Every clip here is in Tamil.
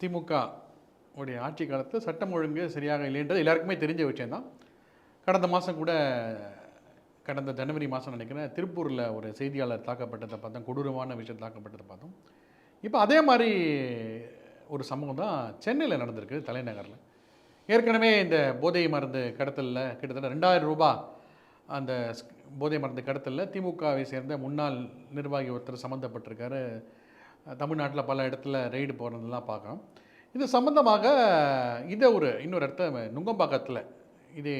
திமுக உடைய ஆட்சி காலத்தில் சட்டம் ஒழுங்கு சரியாக இல்லைன்றது எல்லாருக்குமே தெரிஞ்ச விஷயந்தான் கடந்த மாதம் கூட கடந்த ஜனவரி மாதம் நினைக்கிறேன் திருப்பூரில் ஒரு செய்தியாளர் தாக்கப்பட்டதை பார்த்தோம். கொடூரமான விஷயம் தாக்கப்பட்டதை பார்த்தோம். இப்போ அதே மாதிரி ஒரு சம்பவம் தான் சென்னையில் நடந்திருக்கு தலைநகரில். ஏற்கனவே இந்த போதை மருந்து கடத்தலில் கிட்டத்தட்ட ரெண்டாயிரம் ரூபாய் அந்த ஸ்- போதை மருந்து கடத்தலில் திமுகவை சேர்ந்த முன்னாள் நிர்வாகி ஒருத்தர் சம்மந்தப்பட்டிருக்காரு தமிழ்நாட்டில் பல இடத்துல ரெய்டு போகிறதெல்லாம் பார்க்குறோம். இது சம்மந்தமாக இதை ஒரு இன்னொரு இடத்த நுங்கம்பாக்கத்தில் இதே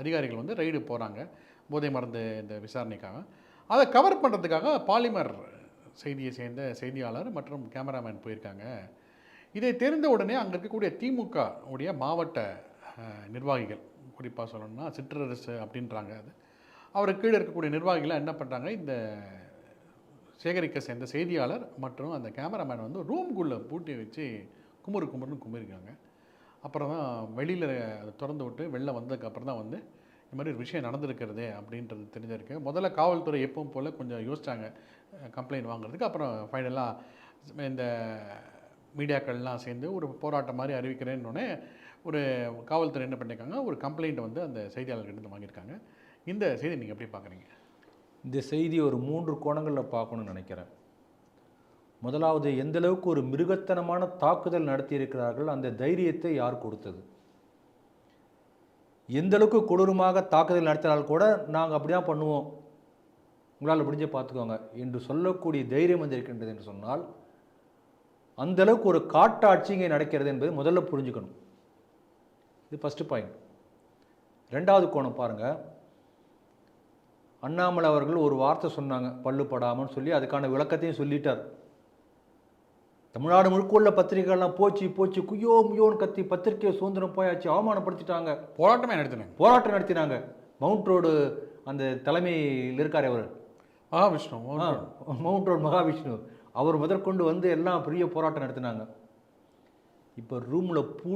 அதிகாரிகள் வந்து ரெய்டு போகிறாங்க. போதை மருந்து இந்த விசாரணைக்காக. அதை கவர் பண்ணுறதுக்காக பாலிமர் செய்தியை சேர்ந்த செய்தியாளர் மற்றும் கேமராமேன் போயிருக்காங்க. இதை தெரிந்த உடனே அங்கே இருக்கக்கூடிய திமுக உடைய மாவட்ட நிர்வாகிகள் குறிப்பாக சொல்லணும்னா சிற்றரசு அப்படின்றாங்க அது. அவர் கீழே இருக்கக்கூடிய நிர்வாகிகள் என்ன பண்ணுறாங்க இந்த சேகரிக்க சேர்ந்த செய்தியாளர் மற்றும் அந்த கேமராமேன் வந்து ரூம்குள்ளே பூட்டி வச்சு குமுறு குமுறுன்னு கும்பிருக்காங்க அப்புறம் தான் வெளியில் அதை திறந்து விட்டு வெளில வந்ததுக்கப்புறம் தான் வந்து இந்த மாதிரி ஒரு விஷயம் நடந்திருக்கிறது அப்படின்றது தெரிஞ்சிருக்கு. முதல்ல காவல்துறை எப்பவும் போல் கொஞ்சம் யோசித்தாங்க கம்ப்ளைண்ட் வாங்குறதுக்கு அப்புறம் ஃபைனலாக இந்த மீடியாக்கள்லாம் சேர்ந்து ஒரு போராட்டம் மாதிரி அறிவிக்கிறேன்னொடனே ஒரு காவல்துறை என்ன பண்ணியிருக்காங்க ஒரு கம்ப்ளைண்ட் வந்து அந்த செய்தியாளர்கிட்ட வாங்கியிருக்காங்க. இந்த செய்தி நீங்கள் எப்படி பார்க்குறீங்க? இந்த செய்தி ஒரு மூன்று கோணங்களில் பார்க்கணும்னு நினைக்கிறேன். முதலாவது எந்த அளவுக்கு ஒரு மிருகத்தனமான தாக்குதல் நடத்தியிருக்கிறார்கள் அந்த தைரியத்தை யார் கொடுத்தது? எந்தளவுக்கு கொடூரமாக தாக்குதல் நடத்தினால் கூட நாங்கள் அப்படி தான் பண்ணுவோம். உங்களால் முடிஞ்ச பார்த்துக்கோங்க என்று சொல்லக்கூடிய தைரியம் வந்திருக்கின்றது என்று சொன்னால் அந்த அளவுக்கு ஒரு காட்டாட்சி இங்கே நடக்கிறது என்பதை முதல்ல புரிஞ்சுக்கணும். இது ஃபஸ்ட்டு பாயிண்ட் ரெண்டாவது கோணம் பாருங்கள் அண்ணாமலை அவர்கள் ஒரு வார்த்தை சொன்னாங்க பல்லு படாமன்னு சொல்லி அதுக்கான விளக்கத்தையும் சொல்லிட்டார். தமிழ்நாடு முழுக்க உள்ள பத்திரிகைகள்லாம் போச்சு போச்சு குய்யோ முயோன்னு கத்தி பத்திரிகை சுதந்திரம் போயாச்சு அவமானப்படுத்திட்டாங்க. போராட்டமே நடத்தினாங்க. போராட்டம் நடத்தினாங்க. மவுண்ட் ரோடு அந்த தலைமையில் இருக்கார் அவர். Mahavishnu mount road. மகாவிஷ்ணு. அவர் முதற்கொண்டு வந்து எல்லாம் பெரிய போராட்டம் நடத்தினாங்க. இப்போ ரூமில் பூ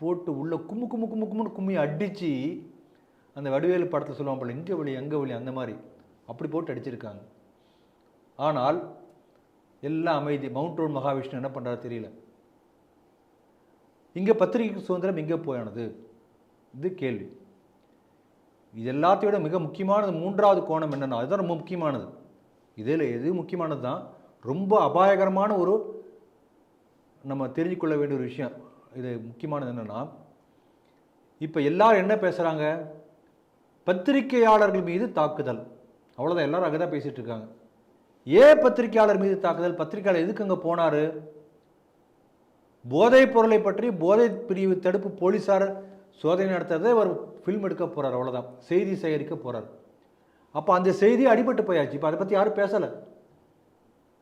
போட்டு உள்ள கும்மு கும்மு கும்மு கும்முன்னு கும்மி அடித்து அந்த வடிவேலு படத்தில் சொல்லுவான் போல இங்கே வழி அங்கே வழி அந்த மாதிரி. அப்படி போட்டு அடிச்சிருக்காங்க. ஆனால் எல்லாம் அமைதி. மவுண்ட் ரோட் மகாவிஷ்ணு என்ன பண்ணுறாரு தெரியல. இங்கே பத்திரிகை சுதந்திரம் எங்கே போயானது? இது கேள்வி. இது எல்லாத்தையோட மிக முக்கியமானது மூன்றாவது கோணம் என்னென்னா அதுதான் ரொம்ப முக்கியமானது. இதில் எது முக்கியமானது தான் ரொம்ப அபாயகரமான ஒரு நம்ம தெரிஞ்சுக்கொள்ள வேண்டிய ஒரு விஷயம். இது முக்கியமானது என்னென்னா இப்போ எல்லாரும் என்ன பேசுகிறாங்க பத்திரிகையாளர்கள் மீது தாக்குதல். அவ்வளோதான் எல்லாரும் அங்கே தான் பேசிகிட்டு இருக்காங்க. ஏன் பத்திரிகையாளர் மீது தாக்குதல்? பத்திரிகையாளர் எதுக்கு அங்கே போனார்? போதைப் பொருளை பற்றி போதை பிரிவு தடுப்பு போலீஸார் சோதனை நடத்துறதை அவர் ஃபில்ம் எடுக்க போகிறார் அவ்வளோதான் செய்தி சேகரிக்க போகிறார் அப்போ அந்த செய்தி அடிபட்டு போயாச்சு. இப்போ அதை பற்றி யாரும் பேசலை.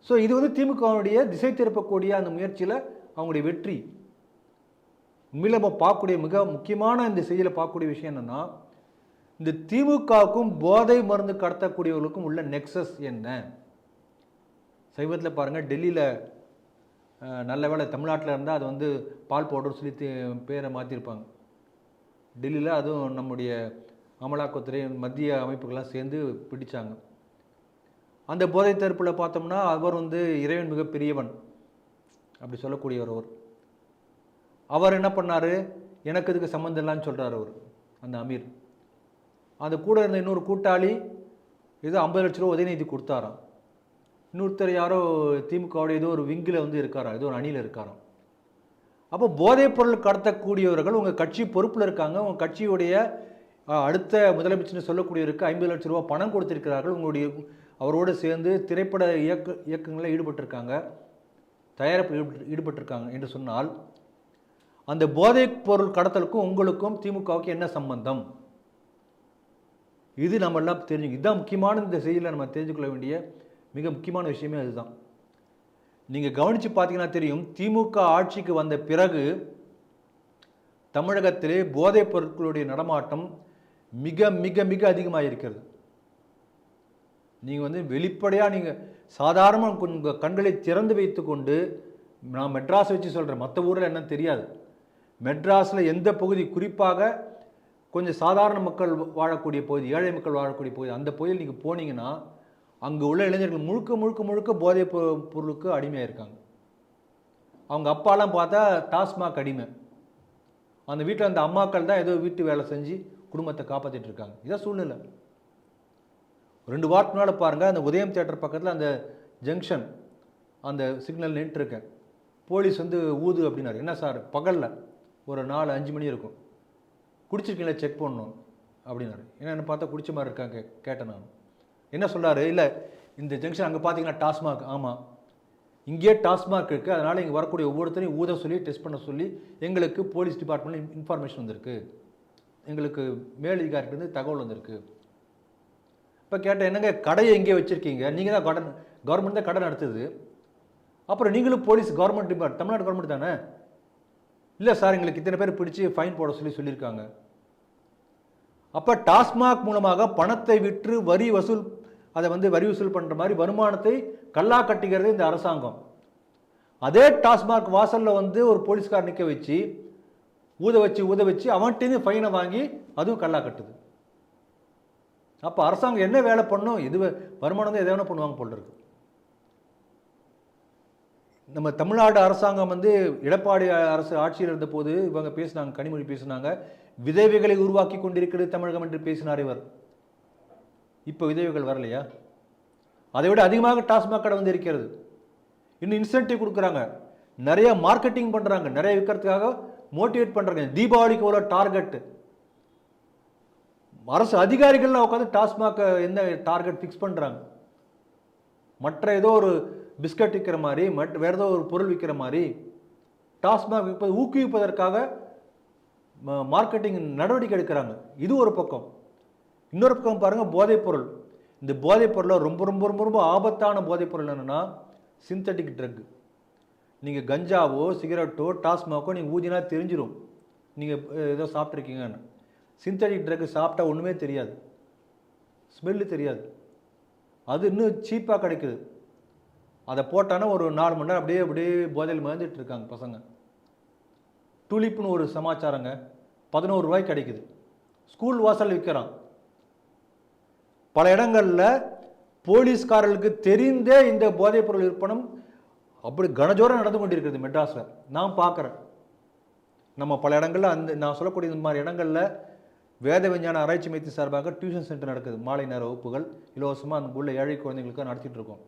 ஸோ இது வந்து திமுகவுடைய திசை திருப்பக்கூடிய அந்த முயற்சியில் அவங்களுடைய வெற்றி. உண்மையில் நம்ம பார்க்கக்கூடிய மிக முக்கியமான இந்த செய்தியில் பார்க்கக்கூடிய விஷயம் என்னென்னா இந்த திமுகவுக்கும் போதை மருந்து கடத்தக்கூடியவர்களுக்கும் உள்ள நெக்ஸஸ் என்ன? சைவத்தில் பாருங்கள் டெல்லியில் நல்ல வேலை தமிழ்நாட்டில் இருந்தால் அது வந்து பால் பவுடர் சொல்லி பேரை மாற்றிருப்பாங்க டெல்லியில் அதுவும் நம்முடைய அமலாக்கத்துறை மத்திய அமைப்புகள்லாம் சேர்ந்து பிடித்தாங்க அந்த போதை தடுப்பில் பார்த்தோம்னா அவர் வந்து இறைவன் மிகப்பெரியவன் அப்படி சொல்லக்கூடியவர் அவர். அவர் என்ன பண்ணார்? எனக்கு இதுக்கு சம்மந்தம் இல்லைன்னு சொல்கிறார் அவர் அந்த அமீர். அந்த கூட இருந்த இன்னொரு கூட்டாளி ஏதோ ஐம்பது லட்ச ரூபா உதயநிதி கொடுத்தாராம். இன்னொருத்தர் யாரோ திமுகவோட ஏதோ ஒரு விங்கில் வந்து இருக்காராம் ஏதோ ஒரு அணியில் இருக்காராம். அப்போ போதைப் பொருள் கடத்தக்கூடியவர்கள் உங்கள் கட்சி பொறுப்பில் இருக்காங்க உங்கள் கட்சியுடைய அடுத்த முதலமைச்சர்னு சொல்லக்கூடியவருக்கு ஐம்பது லட்ச ரூபா பணம் கொடுத்திருக்கிறார்கள் உங்களுடைய அவரோடு சேர்ந்து திரைப்பட இயக்க இயக்கங்களில் ஈடுபட்டிருக்காங்க தயாரிப்பில் ஈடுபட்டிருக்காங்க என்று சொன்னால் அந்த போதைப் பொருள் கடத்தலுக்கும் உங்களுக்கும் திமுகவுக்கு என்ன சம்பந்தம்? இது நம்ம எல்லாம் தெரிஞ்சு இதுதான் முக்கியமான இந்த செய்தியில் நம்ம தெரிஞ்சுக்கொள்ள வேண்டிய மிக முக்கியமான விஷயமே அதுதான். நீங்கள் கவனித்து பார்த்தீங்கன்னா தெரியும் திமுக ஆட்சிக்கு வந்த பிறகு தமிழகத்திலே போதைப் பொருட்களுடைய நடமாட்டம் மிக மிக மிக அதிகமாக இருக்கிறது நீங்கள் வந்து வெளிப்படையாக நீங்கள் சாதாரண உங்கள் கண்களை திறந்து வைத்துக்கொண்டு நான் மெட்ராஸ் வச்சு சொல்கிறேன் மற்ற ஊரில் என்னன்னு தெரியாது. மெட்ராஸில் எந்த பகுதி குறிப்பாக கொஞ்சம் சாதாரண மக்கள் வாழக்கூடிய பகுதி ஏழை மக்கள் வாழக்கூடிய பகுதி அந்த பகுதியில் நீங்கள் போனீங்கன்னா அங்கே உள்ள இளைஞர்கள் முழுக்க முழுக்க முழுக்க போதைப் பொ- பொருளுக்கு அடிமையாக இருக்காங்க அவங்க அப்பாலாம் பார்த்தா டாஸ்மாக் அடிமை. அந்த வீட்டில் அந்த அம்மாக்கள் தான் ஏதோ வீட்டு வேலை செஞ்சு குடும்பத்தை காப்பாற்றிட்டு இருக்காங்க இதான் சூழ்நிலை. ரெண்டு வாரத்துக்கு முன்னால் பாருங்கள் அந்த உதயம் தேட்டர் பக்கத்தில் அந்த ஜங்ஷன் அந்த சிக்னல் நின்றுருக்கேன் போலீஸ் வந்து ஊது அப்படின்னாரு. என்ன சார்? பகலில் ஒரு நாலு அஞ்சு மணி இருக்கும். குடிச்சிருக்கீங்களா? செக் பண்ணணும். அப்படின்னாரு. என்னென்னு பார்த்தா குடிச்ச மாதிரி இருக்காங்க கேட்டேன் நான். என்ன சொல்கிறாரு இல்லை இந்த ஜங்ஷன் அங்கே பார்த்தீங்கன்னா டாஸ்மாக். ஆமாம் இங்கேயே டாஸ்மாக் இருக்குது அதனால் இங்கே வரக்கூடிய ஒவ்வொருத்தரையும் ஊத சொல்லி டெஸ்ட் பண்ண சொல்லி எங்களுக்கு போலீஸ் டிபார்ட்மெண்ட் இன்ஃபர்மேஷன் வந்திருக்கு. எங்களுக்கு மேலதிகாரிகிட்டேருந்து தகவல் வந்திருக்கு. இப்போ கேட்டேன் என்னங்க கடையை எங்கே வச்சுருக்கீங்க? நீங்கள் தான் கடன் கவர்மெண்ட் தான் கடை நடத்துது அப்புறம் நீங்களும் police government depart Tamil Nadu தானே? இல்லை சார் எங்களுக்கு இத்தனை பேர் பிடிச்சி ஃபைன் போட சொல்லி சொல்லியிருக்காங்க. அப்போ டாஸ்மாக் மூலமாக பணத்தை விற்று வரி வசூல் அதை வந்து வரி வசூல் பண்ணுற மாதிரி வருமானத்தை கல்லா கட்டிக்கிறது இந்த அரசாங்கம். அதே டாஸ்மாக் வாசலில் வந்து ஒரு போலீஸ்கார் நிற்க வச்சு ஊத வச்சு ஊத வச்சு அவன்கிட்டேருந்து ஃபைனை வாங்கி அதுவும் கல்லா கட்டுது. அப்போ அரசாங்கம் என்ன வேலை பண்ணும்? இது வே- வருமானம் தான் எதை வேணால் பண்ணுவாங்க போல் இருக்குது நம்ம தமிழ்நாடு அரசாங்கம் வந்து எடப்பாடி அரசு ஆட்சியில் இருந்தபோது இவங்க பேசினாங்க கனிமொழி பேசினாங்க. விதவைகளை உருவாக்கி கொண்டிருக்கிறது தமிழகம் என்று பேசினார் இவர். இப்போ விதவைகள் வரலையா? அதை விட அதிகமாக டாஸ்மாக் கடை வந்து இருக்கிறது. இன்னும் இன்சென்டிவ் கொடுக்குறாங்க. நிறைய மார்க்கெட்டிங் பண்ணுறாங்க நிறைய விற்கிறதுக்காக மோட்டிவேட் பண்ணுறாங்க தீபாவளிக்கு ஒரு டார்கெட் அரசு அதிகாரிகள்லாம் உட்காந்து டாஸ்மாக என்ன டார்கெட் ஃபிக்ஸ் பண்ணுறாங்க மற்ற ஏதோ ஒரு பிஸ்கட் விற்கிற மாதிரி மட் வேறு ஏதோ ஒரு பொருள் விற்கிற மாதிரி டாஸ்மாக் விற்பது ஊக்குவிப்பதற்காக ம- மார்க்கெட்டிங் நடவடிக்கை எடுக்கிறாங்க. இது ஒரு பக்கம். இன்னொரு பக்கம் பாருங்கள் போதைப்பொருள் இந்த போதைப்பொருளில் ரொம்ப ரொம்ப ரொம்ப ரொம்ப ஆபத்தான போதைப்பொருள் என்னென்னா சிந்தட்டிக் ட்ரக் நீங்கள் கஞ்சாவோ சிகரெட்டோ டாஸ்மாக்கோ நீங்கள் ஊதினா தெரிஞ்சிடும் நீங்கள் ஏதோ சாப்பிட்ருக்கீங்கன்னு சிந்தட்டிக் ட்ரக் சாப்பிட்டா ஒன்றுமே தெரியாது. ஸ்மெல்லு தெரியாது. அது இன்னும் சீப்பாக கிடைக்குது. அதை போட்டானா ஒரு நாலு மணி நேரம் அப்படியே அப்படியே போதையில் மறந்துட்டு இருக்காங்க பசங்க. டூலிப்னு ஒரு சமாச்சாரங்க. பதினோரு ரூபாய் கிடைக்குது. ஸ்கூல் வாசல் விற்கிறான் பல இடங்களில் போலீஸ்காரர்களுக்கு தெரிந்தே இந்த போதைப்பொருள் விற்பனம் அப்படி கனஜோரம் நடந்து கொண்டிருக்கிறது மெட்ராஸில். நான் பார்க்குறேன். நம்ம பல இடங்களில் அந்த நான் சொல்லக்கூடிய இந்த மாதிரி இடங்களில் வேத விஞ்ஞான ஆராய்ச்சி மையத்தின் சார்பாக டியூஷன் சென்டர் நடக்குது. மாலை நேர வகுப்புகள் இலவசமாக அங்கே உள்ள ஏழை குழந்தைங்களுக்கு நடத்திட்டு இருக்கோம்.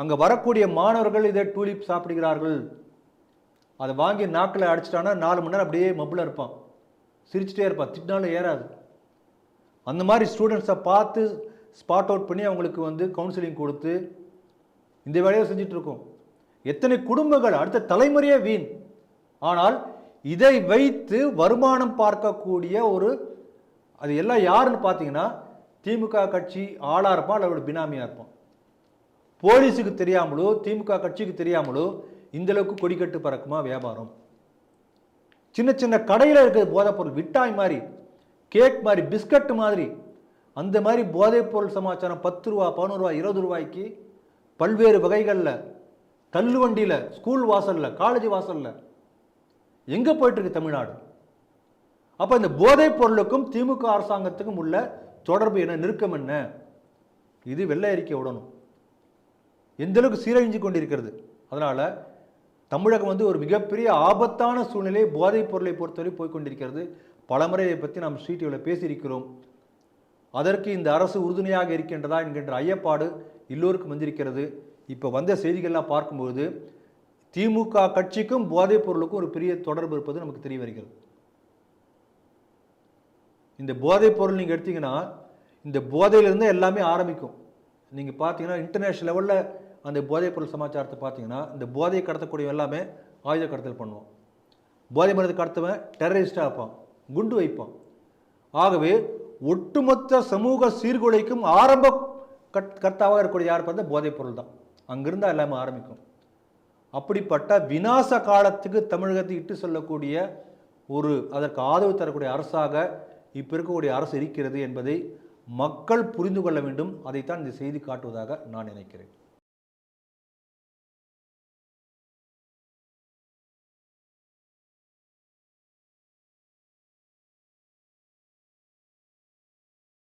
அங்கே வரக்கூடிய மாணவர்கள் இதை டூலிப் சாப்பிடுகிறார்கள். அதை வாங்கி நாக்கில் அடிச்சிட்டான்னா நாலு மணி நேரம் அப்படியே மப்பில் இருப்பான். சிரிச்சிட்டே இருப்பான். திட்டினாலும் ஏறாது. அந்த மாதிரி ஸ்டூடெண்ட்ஸை பார்த்து ஸ்பாட் அவுட் பண்ணி அவங்களுக்கு வந்து கவுன்சிலிங் கொடுத்து இந்த வேலையை செஞ்சிட்ருக்கோம் எத்தனை குடும்பங்கள் அடுத்த தலைமுறையே வீண். ஆனால் இதை வைத்து வருமானம் பார்க்கக்கூடிய ஒரு அது எல்லாம் யாருன்னு பார்த்தீங்கன்னா திமுக கட்சி ஆளாக இருப்பான் அல்லது பினாமியாக இருப்பான். போலீஸுக்கு தெரியாமலோ திமுக கட்சிக்கு தெரியாமலோ இந்த அளவுக்கு கொடிக்கட்டு பறக்குமா வியாபாரம்? சின்ன சின்ன கடையில் இருக்கிற போதைப்பொருள் விட்டாய் மாதிரி கேக் மாதிரி பிஸ்கட் மாதிரி அந்த மாதிரி போதைப்பொருள் சமாச்சாரம் பத்து ரூபா பதினோரு ரூபா இருபது ரூபாய்க்கு பல்வேறு வகைகளில் தள்ளுவண்டியில் ஸ்கூல் வாசலில் காலேஜ் வாசலில் எங்கே போயிட்டுருக்கு தமிழ்நாடு? அப்போ இந்த போதைப் பொருளுக்கும் திமுக அரசாங்கத்துக்கும் உள்ள தொடர்பு என்ன நெருக்கம் என்ன? இது வெள்ளை அறிக்கை விடணும். எந்தளவுக்கு சீரழிஞ்சு கொண்டிருக்கிறது. அதனால் தமிழகம் வந்து ஒரு மிகப்பெரிய ஆபத்தான சூழ்நிலை போதைப் பொருளை பொறுத்தவரை போய்கொண்டிருக்கிறது பலமுறை இதை பற்றி நாம் ஸ்ரீடிவியில் பேசியிருக்கிறோம். அதற்கு இந்த அரசு உறுதுணையாக இருக்கின்றதா என்கின்ற ஐயப்பாடு எல்லோருக்கும் வந்திருக்கிறது. இப்போ வந்த செய்திகள்லாம் பார்க்கும்போது திமுக கட்சிக்கும் போதைப் பொருளுக்கும் ஒரு பெரிய தொடர்பு இருப்பது நமக்கு தெரிய வருகிறது. இந்த போதைப் பொருள் நீங்கள் எடுத்தீங்கன்னா இந்த போதையிலிருந்து எல்லாமே ஆரம்பிக்கும். நீங்கள் பார்த்தீங்கன்னா இன்டர்நேஷ்னல் லெவலில் அந்த போதைப் பொருள் சமாச்சாரத்தை பார்த்தீங்கன்னா இந்த போதையை கடத்தக்கூடிய எல்லாமே ஆயுத கடத்தல் பண்ணுவோம் போதை மருந்து கடத்தவன் டெரரிஸ்டாக இருப்பான் குண்டு வைப்பான். ஆகவே ஒட்டுமொத்த சமூக சீர்குலைக்கும் ஆரம்ப கட் கர்த்தாவாக இருக்கக்கூடிய யார் பார்த்தா போதைப்பொருள் தான். அங்கிருந்தால் எல்லாமே ஆரம்பிக்கும். அப்படிப்பட்ட விநாச காலத்துக்கு தமிழகத்தை இட்டு செல்லக்கூடிய ஒரு அதற்கு ஆதரவு தரக்கூடிய அரசாக இப்போ இருக்கக்கூடிய அரசு இருக்கிறது என்பதை மக்கள் புரிந்து கொள்ள வேண்டும். அதைத்தான் இந்த செய்தி காட்டுவதாக நான் நினைக்கிறேன்.